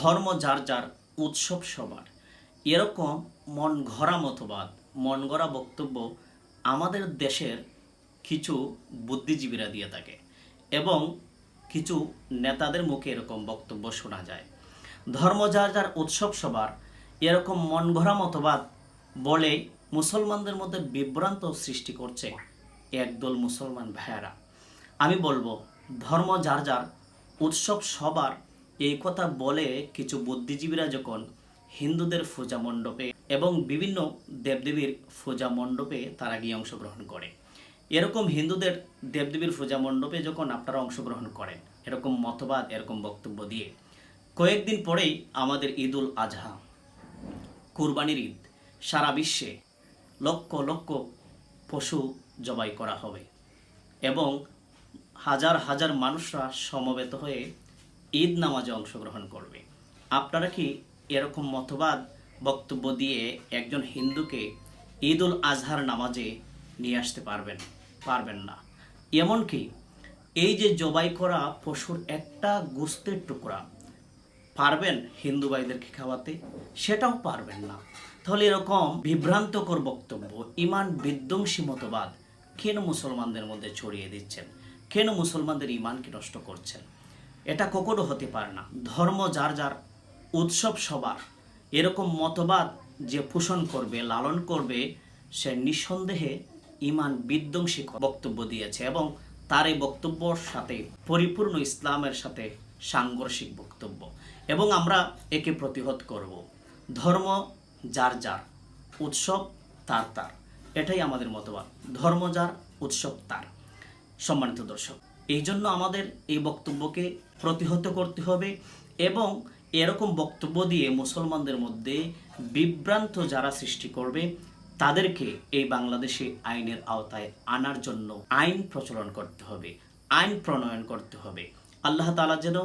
ধর্ম যার যার উৎসব সবার। এরকম মন ঘরা মতবাদ, মন গড়া বক্তব্য আমাদের দেশের কিছু বুদ্ধিজীবীরা দিয়ে থাকে এবং কিছু নেতাদের মুখে এরকম বক্তব্য শোনা যায়। ধর্ম যার যার উৎসব সবার, এরকম মন গড়া মতবাদ বলে মুসলমানদের মধ্যে বিভ্রান্ত সৃষ্টি করছে একদল মুসলমান ভাইয়েরা। আমি বলব, ধর্ম যার যার উৎসব সবার এই কথা বলে কিছু বুদ্ধিজীবীরা যখন হিন্দুদের পূজা মণ্ডপে এবং বিভিন্ন দেবদেবীর পূজা মণ্ডপে তারা গিয়ে অংশগ্রহণ করে। এরকম হিন্দুদের দেবদেবীর পূজা মণ্ডপে যখন আপনারা অংশগ্রহণ করেন, এরকম মতবাদ, এরকম বক্তব্য দিয়ে, কয়েকদিন পরেই আমাদের ঈদুল আজহা, কুরবানির ঈদ, সারা বিশ্বে লক্ষ লক্ষ পশু জবাই করা হবে এবং হাজার হাজার মানুষরা সমবেত হয়ে ঈদ নামাজে অংশগ্রহণ করবে। আপনারা কি এরকম মতবাদ, বক্তব্য দিয়ে একজন হিন্দুকে ঈদ উল আজহার নামাজে নিয়ে আসতে পারবেন? পারবেন না। এমনকি এই যে জবাই করা পশুর একটা গোস্তের টুকরা, পারবেন হিন্দু ভাইদেরকে খাওয়াতে? সেটাও পারবেন না। তাহলে এরকম বিভ্রান্তকর বক্তব্য, ইমান বিধ্বংসী মতবাদ কেন মুসলমানদের মধ্যে ছড়িয়ে দিচ্ছেন? কেন মুসলমানদের ইমানকে নষ্ট করছেন? এটা কখনো হতে পারে না। ধর্ম যার যার উৎসব সবার। এরকম মতবাদ যে পোষণ করবে, লালন করবে, সে নিঃসন্দেহে ইমান বিধ্বংসী বক্তব্য দিয়েছে এবং তার এই বক্তব্যর সাথে পরিপূর্ণ ইসলামের সাথে সাংঘর্ষিক বক্তব্য। এবং আমরা একে প্রতিহত করব। ধর্ম যার যার, উৎসব তার তার। এটাই আমাদের মতবাদ। ধর্ম যার, উৎসব তার। সম্মানিত দর্শক এই জন্য আমাদের এই বক্তব্যকে প্রতিহত করতে হবে এবং এরকম বক্তব্য দিয়ে মুসলমানদের মধ্যে বিভ্রান্ত যারা সৃষ্টি করবে, তাদেরকে এই বাংলাদেশে আইনের আওতায় আনার জন্য আইন প্রচলন করতে হবে, আইন প্রণয়ন করতে হবে। আল্লাহ তালা যেন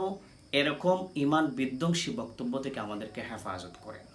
এরকম ইমান বিধ্বংসী বক্তব্য থেকে আমাদেরকে হেফাজত করেন।